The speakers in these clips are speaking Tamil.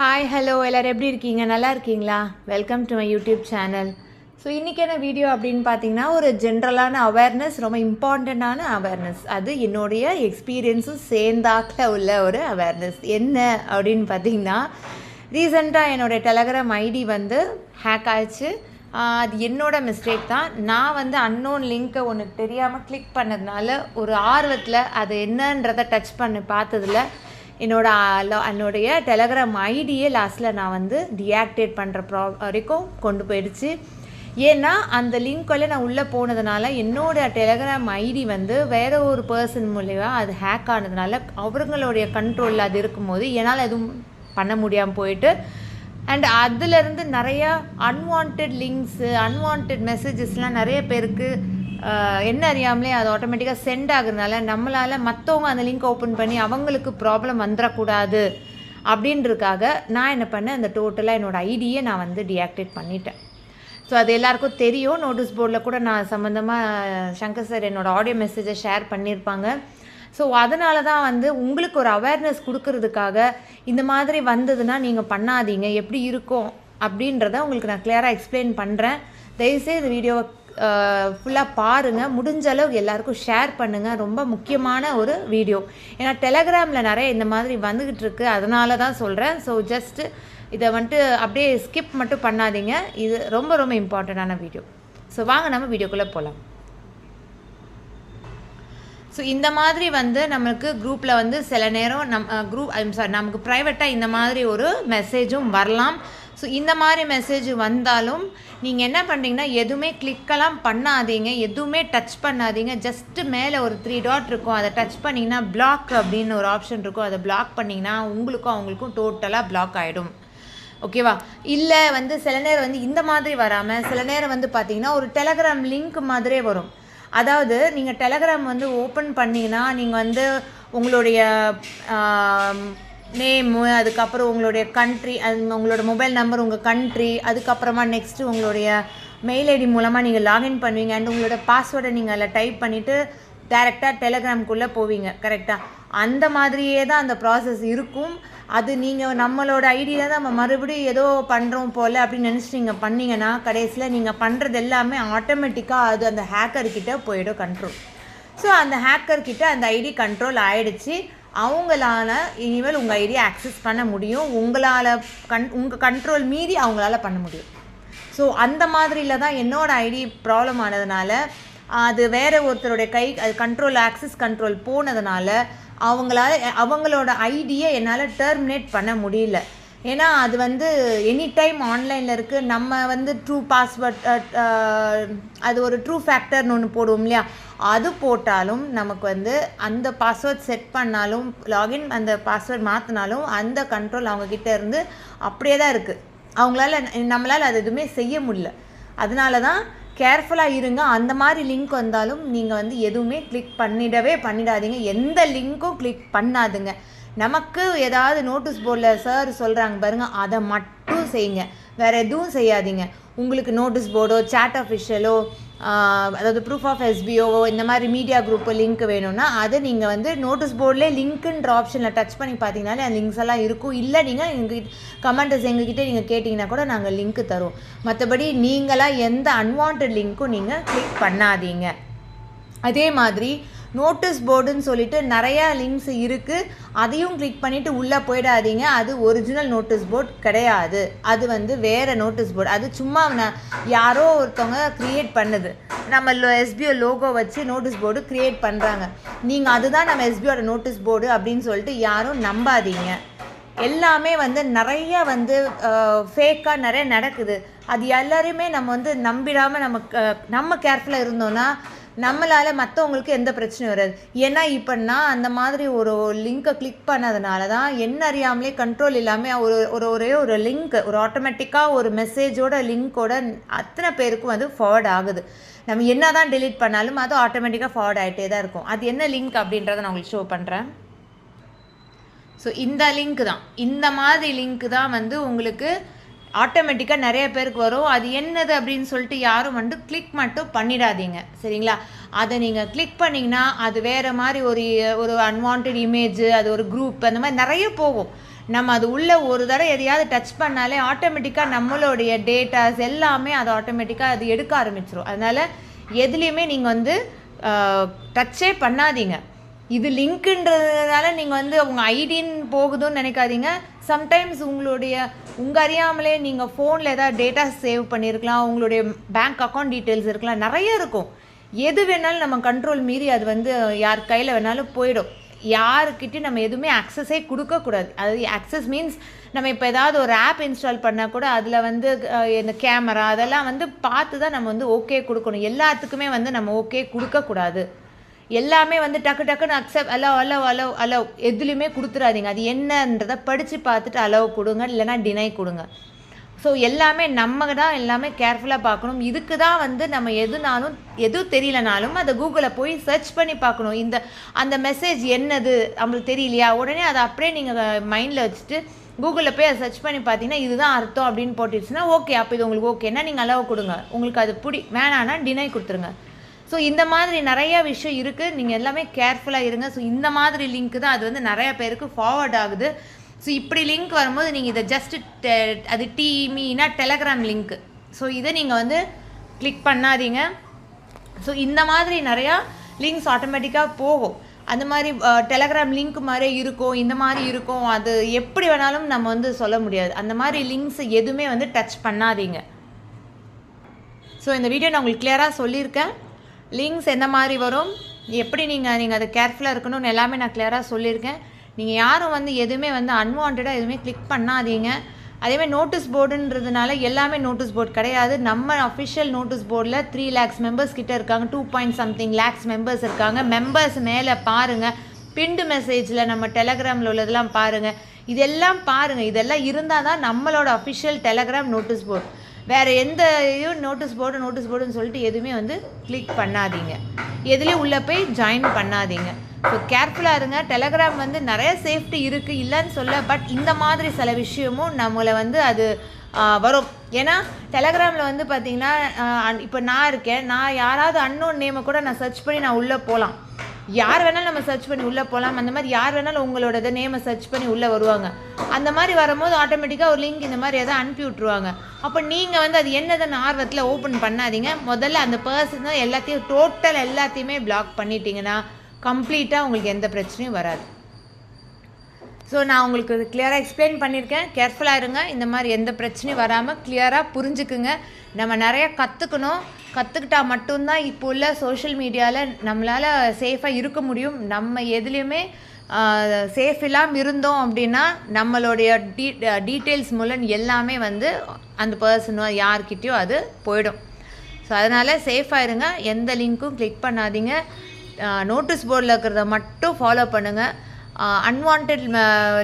ஹாய் ஹலோ எல்லோரும் எப்படி இருக்கீங்க? நல்லா இருக்கீங்களா? Welcome to my YouTube channel so இன்றைக்கான வீடியோ அப்படின்னு பார்த்தீங்கன்னா ஒரு ஜென்ரலான அவேர்னஸ் ரொம்ப இம்பார்ட்டண்ட்டான அவேர்னஸ் அது என்னுடைய எக்ஸ்பீரியன்ஸும் சேர்ந்தாக்கில் உள்ள ஒரு அவேர்னஸ் என்ன அப்படின்னு பார்த்தீங்கன்னா ரீசெண்டாக என்னோடய டெலகிராம் ஐடி வந்து ஹேக் ஆயிடுச்சு. அது என்னோடய மிஸ்டேக் தான். நான் வந்து அன்னோன் லிங்க்கை ஒன்று தெரியாமல் கிளிக் பண்ணதுனால ஒரு ஆர்வத்தில் அது என்னன்றதை டச் பண்ணி பார்த்ததுல என்னோட என்னுடைய டெலகிராம் ஐடியே லாஸ்ட்டில் நான் வந்து டிஆக்டிவேட் பண்ணுற ப்ரா வரைக்கும் கொண்டு போயிடுச்சு. ஏன்னா அந்த லிங்க்குள்ளே நான் உள்ளே போனதுனால என்னோடய டெலகிராம் ஐடி வந்து வேற ஒரு பர்சன் மூலிமா அது ஹேக் ஆனதுனால அவங்களுடைய கண்ட்ரோலில் அது இருக்கும்போது என்னால் எதுவும் பண்ண முடியாமல் போயிட்டு அண்ட் அதுலேருந்து நிறையா அன்வான்ட் லிங்க்ஸு அன்வான்ட் மெசேஜஸ்லாம் நிறைய பேருக்கு என்ன அறியாமலே அது ஆட்டோமேட்டிக்காக சென்ட் ஆகுறதுனால நம்மளால் மற்றவங்க அந்த லிங்க் ஓப்பன் பண்ணி அவங்களுக்கு ப்ராப்ளம் வந்துடக்கூடாது அப்படின்றதுக்காக நான் என்ன பண்ணேன் அந்த டோட்டலாக என்னோடய ஐடியை நான் வந்து டிஆக்டிவேட் பண்ணிட்டேன். ஸோ அது எல்லாருக்கும் தெரியும். நோட்டீஸ் போர்டில் கூட நான் சம்மந்தமாக சங்கர் சார் என்னோட ஆடியோ மெசேஜை ஷேர் பண்ணியிருப்பாங்க ஸோ அதனால தான் வந்து உங்களுக்கு ஒரு அவேர்னஸ் கொடுக்கறதுக்காக இந்த மாதிரி வந்ததுன்னா நீங்கள் பண்ணாதீங்க. எப்படி இருக்கும் அப்படின்றத உங்களுக்கு நான் கிளியராக எக்ஸ்பிளைன் பண்ணுறேன் தயவுசெய்து இந்த வீடியோவை ஃபுல்லாக பாருங்கள் முடிஞ்ச அளவுக்கு எல்லாருக்கும் ஷேர் பண்ணுங்கள் ரொம்ப முக்கியமான ஒரு வீடியோ ஏன்னா டெலகிராமில் நிறைய இந்த மாதிரி வந்துக்கிட்டு இருக்கு. அதனால தான் சொல்கிறேன் ஸோ ஜஸ்ட்டு இதை வந்துட்டு அப்படியே ஸ்கிப் மட்டும் பண்ணாதீங்க. இது ரொம்ப ரொம்ப இம்பார்ட்டண்ட்டான வீடியோ ஸோ வாங்க நம்ம வீடியோக்குள்ளே போகலாம் ஸோ இந்த மாதிரி வந்து நமக்கு குரூப்பில் வந்து சில நேரம் நம் குரூப் ஐம் சாரி நமக்கு ப்ரைவேட்டாக இந்த மாதிரி ஒரு மெசேஜும் வரலாம். ஸோ இந்த மாதிரி மெசேஜ் வந்தாலும் நீங்கள் என்ன பண்ணுறீங்கன்னா எதுவுமே கிளிக்கெல்லாம் பண்ணாதீங்க எதுவுமே டச் பண்ணாதீங்க. ஜஸ்ட்டு மேலே ஒரு த்ரீ டாட் இருக்கும். அதை டச் பண்ணிங்கன்னா பிளாக் அப்படின்னு ஒரு ஆப்ஷன் இருக்கும். அதை பிளாக் பண்ணிங்கன்னா உங்களுக்கும் அவங்களுக்கும் டோட்டலாக பிளாக் ஆகிடும் ஓகேவா இல்லை வந்து சில நேரம் வந்து இந்த மாதிரி வராமல் சில நேரம் வந்து பார்த்தீங்கன்னா ஒரு டெலகிராம் லிங்க் மாதிரியே வரும். அதாவது நீங்கள் டெலகிராம் வந்து ஓப்பன் பண்ணிங்கன்னா நீங்கள் வந்து உங்களுடைய நேமு அதுக்கப்புறம் உங்களுடைய கண்ட்ரி அது உங்களோட மொபைல் நம்பர் உங்கள் கண்ட்ரி அதுக்கப்புறமா நெக்ஸ்ட்டு உங்களுடைய மெயில் ஐடி மூலமாக நீங்கள் லாகின் பண்ணுவீங்க. அண்ட் உங்களோட பாஸ்வேர்டை நீங்கள் அதில் டைப் பண்ணிவிட்டு டேரெக்டாக டெலகிராம்குள்ளே போவீங்க. கரெக்டாக அந்த மாதிரியே தான் அந்த ப்ராசஸ் இருக்கும். அது நீங்கள் நம்மளோட ஐடியில் தான் நம்ம மறுபடியும் ஏதோ பண்ணுறோம் போல் அப்படின்னு நினச்சி நீங்கள் பண்ணீங்கன்னா கடைசியில் நீங்கள் பண்ணுறது எல்லாமே ஆட்டோமேட்டிக்காக அது அந்த ஹேக்கர்கிட்ட போயிடும் கண்ட்ரோல் ஸோ அந்த ஹேக்கர்கிட்ட அந்த ஐடி கண்ட்ரோல் ஆகிடுச்சு அவங்களால இனிமேல் உங்கள் ஐடியை ஆக்சஸ் பண்ண முடியும். உங்களால் கண் உங்கள் கண்ட்ரோல் மீறி அவங்களால பண்ண முடியும். ஸோ அந்த மாதிரியில் தான் என்னோட ஐடி ப்ராப்ளம் ஆனதுனால அது வேற ஒருத்தருடைய கை அது கண்ட்ரோல் ஆக்சஸ் கண்ட்ரோல் போனதுனால அவங்களால அவங்களோட ஐடியை என்னால் டெர்மினேட் பண்ண முடியல. ஏன்னா அது வந்து எனி டைம் ஆன்லைனில் இருக்குது நம்ம வந்து ட்ரூ பாஸ்வேர்ட் அது ஒரு ட்ரூ ஃபேக்டர்னு ஒன்று போடுவோம் இல்லையா? அது போட்டாலும் நமக்கு வந்து அந்த பாஸ்வேர்ட் செட் பண்ணாலும் லாகின் அந்த பாஸ்வேர்ட் மாற்றினாலும் அந்த கண்ட்ரோல் அவங்கக்கிட்ட இருந்து அப்படியே தான் இருக்குது அவங்களால நம்மளால் அது எதுவுமே செய்ய முடியல. அதனால தான் கேர்ஃபுல்லாக இருங்க. அந்த மாதிரி லிங்க் வந்தாலும் நீங்கள் வந்து எதுவுமே கிளிக் பண்ணிடவே பண்ணிடாதீங்க. எந்த லிங்க்கும் கிளிக் பண்ணாதுங்க. நமக்கு ஏதாவது நோட்டீஸ் போர்டில் சார் சொல்கிறாங்க பாருங்கள் அதை மட்டும் செய்யுங்க. வேறு எதுவும் செய்யாதீங்க. உங்களுக்கு நோட்டீஸ் போர்டோ சேட் அஃபிஷியலோ அதாவது ப்ரூஃப் ஆஃப் எஸ்பிஓவோ இந்த மாதிரி மீடியா குரூப்பு லிங்க் வேணும்னா அதை நீங்கள் வந்து நோட்டீஸ் போர்டில் லிங்க்குன்ற ஆப்ஷனில் டச் பண்ணி பார்த்தீங்கனாலே அந்த லிங்க்ஸ் எல்லாம் இருக்கும். இல்லை நீங்கள் எங்கள் கமெண்ட்ஸ் எங்ககிட்ட நீங்கள் கேட்டிங்கன்னா கூட நாங்கள் லிங்க் தரோம் மற்றபடி நீங்களாக எந்த அன்வான்ட் லிங்க்கும் நீங்கள் கிளிக் பண்ணாதீங்க. அதே மாதிரி நோட்டீஸ் போர்டுன்னு சொல்லிட்டு நிறையா லிங்க்ஸ் இருக்குது அதையும் கிளிக் பண்ணிவிட்டு உள்ளே போயிடாதீங்க. அது ஒரிஜினல் நோட்டீஸ் போர்டு கிடையாது. அது வந்து வேறு நோட்டீஸ் போர்டு அது சும்மா யாரோ ஒருத்தவங்க க்ரியேட் பண்ணுது. நம்ம எஸ்பிஓ லோகோ வச்சு நோட்டீஸ் போர்டு க்ரியேட் பண்ணுறாங்க நீங்கள் அதுதான் நம்ம எஸ்பிஓட நோட்டீஸ் போர்டு அப்படின்னு சொல்லிட்டு யாரும் நம்பாதீங்க. எல்லாமே வந்து நிறைய வந்து ஃபேக்காக நிறைய நடக்குது. அது எல்லாரையுமே நம்ம வந்து நம்பிடாமல் நம்ம க- நம்ம கேர்ஃபுல்லாக இருந்தோம்னா நம்மளால் மற்றவங்களுக்கு எந்த பிரச்சனையும் வராது. ஏன்னா இப்போ நான் அந்த மாதிரி ஒரு லிங்க்கை கிளிக் பண்ணதுனால தான் என்ன அறியாமலே கண்ட்ரோல் இல்லாமல் ஒரு ஒரு ஒரே ஒரு லிங்க் ஒரு ஆட்டோமேட்டிக்காக ஒரு மெசேஜோட லிங்க்கோட அத்தனை பேருக்கும் வந்து ஃபார்வர்ட் ஆகுது. நம்ம என்ன தான் delete பண்ணாலும் அது ஆட்டோமேட்டிக்காக ஃபார்வர்ட் ஆகிட்டே தான் இருக்கும். அது என்ன லிங்க் அப்படின்றத நான் உங்களுக்கு ஷோ பண்ணுறேன் ஸோ இந்த லிங்க் தான். இந்த மாதிரி லிங்க் தான் வந்து உங்களுக்கு ஆட்டோமேட்டிக்காக நிறைய பேருக்கு வரும். அது என்னது அப்படின்னு சொல்லிட்டு யாரும் வந்து கிளிக் மட்டும் பண்ணிடாதீங்க. சரிங்களா? அதை நீங்கள் கிளிக் பண்ணிங்கன்னா அது வேறு மாதிரி ஒரு ஒரு அன்வான்ட் இமேஜ் அது ஒரு குரூப் அந்த மாதிரி நிறைய போகும். நம்ம அது உள்ள ஒரு தடவை எதையாவது டச் பண்ணாலே ஆட்டோமேட்டிக்காக நம்மளுடைய டேட்டாஸ் எல்லாமே அது ஆட்டோமேட்டிக்காக அது எடுக்க ஆரம்பிச்சிரும். அதனால் எதுலேயுமே நீங்கள் வந்து டச்சே பண்ணாதீங்க. இது லிங்க்குன்றதுனால நீங்கள் வந்து உங்கள் ஐடின்னு போகுதுன்னு நினைக்காதீங்க. சம்டைம்ஸ் உங்களுடைய உங்கள் அறியாமலே நீங்கள் ஃபோனில் ஏதாவது டேட்டா சேவ் பண்ணியிருக்கலாம் உங்களுடைய பேங்க் அக்கௌண்ட் டீட்டெயில்ஸ் இருக்கலாம். நிறைய இருக்கும். எது வேணாலும் நம்ம கண்ட்ரோல் மீறி அது வந்து யார் கையில் வேணாலும் போயிடும். யாருக்கிட்டையும் நம்ம எதுவுமே அக்சஸே கொடுக்கக்கூடாது. அது அக்சஸ் மீன்ஸ் நம்ம இப்போ ஏதாவது ஒரு ஆப் இன்ஸ்டால் பண்ணால் கூட அதில் வந்து இந்த கேமரா அதெல்லாம் வந்து பார்த்து தான் நம்ம வந்து ஓகே கொடுக்கணும். எல்லாத்துக்குமே வந்து நம்ம ஓகே கொடுக்கக்கூடாது. எல்லாமே வந்து டக்கு டக்குன்னு accept allow allow allow allow எதுலேயுமே கொடுத்துறாதீங்க. அது என்னன்றதை படித்து பார்த்துட்டு அலோவ் கொடுங்க இல்லைன்னா டினை கொடுங்க. ஸோ எல்லாமே நம்ம தான் எல்லாமே கேர்ஃபுல்லாக பார்க்கணும். இதுக்கு தான் வந்து நம்ம எதுனாலும் எது தெரியலனாலும் அதை கூகுளில் போய் சர்ச் பண்ணி பார்க்கணும். இந்த அந்த மெசேஜ் என்னது? நம்மளுக்கு தெரியலையா? உடனே அதை அப்படியே நீங்கள் மைண்டில் வச்சுட்டு கூகுளில் போய் அதை சர்ச் பண்ணி பார்த்தீங்கன்னா இதுதான் அர்த்தம் அப்படின்னு போட்டுச்சுன்னா ஓகே அப்போ இது உங்களுக்கு ஓகேன்னா நீங்கள் அளவு கொடுங்க. உங்களுக்கு அது பிடி வேணான்னா டினை கொடுத்துருங்க. ஸோ இந்த மாதிரி நிறைய விஷயம் இருக்குது நீங்கள் எல்லாமே கேர்ஃபுல்லாக இருங்க. ஸோ இந்த மாதிரி லிங்க் தான் அது வந்து நிறைய பேருக்கு ஃபார்வர்ட் ஆகுது. ஸோ இப்படி லிங்க் வரும்போது நீங்கள் இதை ஜஸ்ட் அது டிமினா டெலகிராம் லிங்க் ஸோ இதை நீங்கள் வந்து கிளிக் பண்ணாதீங்க. ஸோ இந்த மாதிரி நிறையா லிங்க்ஸ் ஆட்டோமேட்டிக்காக போகும். அந்த மாதிரி டெலகிராம் லிங்க் மாதிரி இருக்கும். இந்த மாதிரி இருக்கும். அது எப்படி வேணாலும் நம்ம வந்து சொல்ல முடியாது. அந்த மாதிரி லிங்க்ஸ் எதுவுமே வந்து டச் பண்ணாதீங்க. ஸோ இந்த வீடியோ நான் உங்களுக்கு கிளியராக சொல்லியிருக்கேன். லிங்க்ஸ் எந்த மாதிரி வரும்? எப்படி நீங்கள் நீங்கள் அதை கேர்ஃபுல்லாக இருக்கணும்னு எல்லாமே நான் கிளியராக சொல்லியிருக்கேன். நீங்கள் யாரும் வந்து எதுவுமே வந்து அன்வான்டாக எதுவுமே கிளிக் பண்ணாதீங்க. அதேமாதிரி நோட்டீஸ் போர்டுன்றதுனால எல்லாமே நோட்டீஸ் போர்டு கிடையாது. நம்ம அஃபிஷியல் நோட்டீஸ் போர்டில் த்ரீ லேக்ஸ் மெம்பர்ஸ் கிட்டே இருக்காங்க two point something lakhs members இருக்காங்க. மெம்பர்ஸ் மேலே பாருங்கள் பிண்டு மெசேஜில் நம்ம டெலகிராமில் உள்ளதெல்லாம் பாருங்கள் இதெல்லாம் பாருங்கள் இதெல்லாம் இருந்தால் தான் நம்மளோட அஃபிஷியல் டெலகிராம் நோட்டீஸ் போர்டு வேறு எந்த இதுவும் நோட்டீஸ் போர்டு நோட்டீஸ் போர்டுன்னு சொல்லிட்டு எதுவுமே வந்து கிளிக் பண்ணாதீங்க. எதுலேயும் உள்ளே போய் ஜாயின் பண்ணாதீங்க. ஸோ கேர்ஃபுல்லாக இருங்க. டெலகிராம் வந்து நிறைய சேஃப்டி இருக்குது இல்லைன்னு சொல்ல பட் இந்த மாதிரி சில விஷயமும் நம்மளை வந்து அது வரும். ஏன்னா டெலகிராமில் வந்து பார்த்திங்கன்னா இப்போ நான் இருக்கேன். நான் யாராவது அன்னோன் நேமை கூட நான் சர்ச் பண்ணி நான் உள்ளே போகலாம் யார் வேணாலும் நம்ம சர்ச் பண்ணி உள்ளே போகலாம் அந்த மாதிரி யார் வேணாலும் உங்களோட நேமை சர்ச் பண்ணி உள்ளே வருவாங்க. அந்த மாதிரி வரும்போது ஆட்டோமேட்டிக்காக ஒரு லிங்க் இந்த மாதிரி எதாவது அனுப்பி விட்ருவாங்க அப்போ நீங்கள் வந்து அது என்னதுன்னு ஆர்வத்தில் ஓப்பன் பண்ணாதீங்க. முதல்ல அந்த பர்சன் தான் எல்லாத்தையும் டோட்டல் எல்லாத்தையுமே பிளாக் பண்ணிட்டீங்கன்னா கம்ப்ளீட்டாக உங்களுக்கு எந்த பிரச்சனையும் வராது. ஸோ நான் உங்களுக்கு இது கிளியராக எக்ஸ்பிளைன் பண்ணியிருக்கேன் கேர்ஃபுல்லாக இருங்க. இந்த மாதிரி எந்த பிரச்சனையும் வராமல் கிளியராக புரிஞ்சுக்குங்க. நம்ம நிறைய கற்றுக்கணும் கற்றுக்கிட்டா மட்டும்தான் இப்போ உள்ள சோஷியல் மீடியாவில் நம்மளால் சேஃபாக இருக்க முடியும். நம்ம எதுலேயுமே சேஃப் இல்லாமல் இருந்தோம் அப்படின்னா நம்மளுடைய டீ டீட்டெயில்ஸ் மூலம் எல்லாமே வந்து அந்த பர்சனோ யார்கிட்டயோ அது போயிடும். ஸோ அதனால் சேஃபாக இருங்க. எந்த லிங்க்கும் கிளிக் பண்ணாதீங்க. நோட்டீஸ் போர்டில் இருக்கிறத மட்டும் ஃபாலோ பண்ணுங்கள் அன்வான்ட்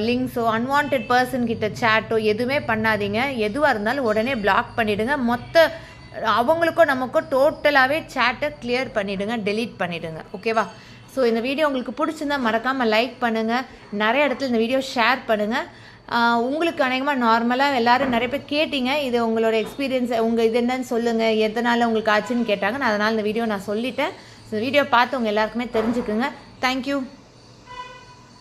லிங்க்ஸோ அன்வான்ட் பர்சன் கிட்ட சேட்டோ எதுவுமே பண்ணாதீங்க. எதுவாக இருந்தாலும் உடனே பிளாக் பண்ணிவிடுங்க மொத்த அவங்களுக்கும் நமக்கும் டோட்டலாகவே சேட்டை கிளியர் பண்ணிவிடுங்க டெலீட் பண்ணிவிடுங்க ஓகேவா ஸோ இந்த வீடியோ உங்களுக்கு பிடிச்சிருந்தா மறக்காமல் லைக் பண்ணுங்கள் நிறைய இடத்துல இந்த வீடியோ ஷேர் பண்ணுங்கள் உங்களுக்கு அநேகமாக நார்மலாக எல்லாரும் நிறைய பேர் கேட்டிங்க. இது உங்களோட எக்ஸ்பீரியன்ஸ் உங்கள் இது என்னன்னு சொல்லுங்கள் எதனால் உங்களுக்கு ஆச்சுன்னு கேட்டாங்க நான் அதனால் இந்த வீடியோ நான் சொல்லிட்டேன். ஸோ வீடியோ பார்த்து உங்கள் எல்லாருக்குமே தெரிஞ்சுக்குங்க. தேங்க்யூ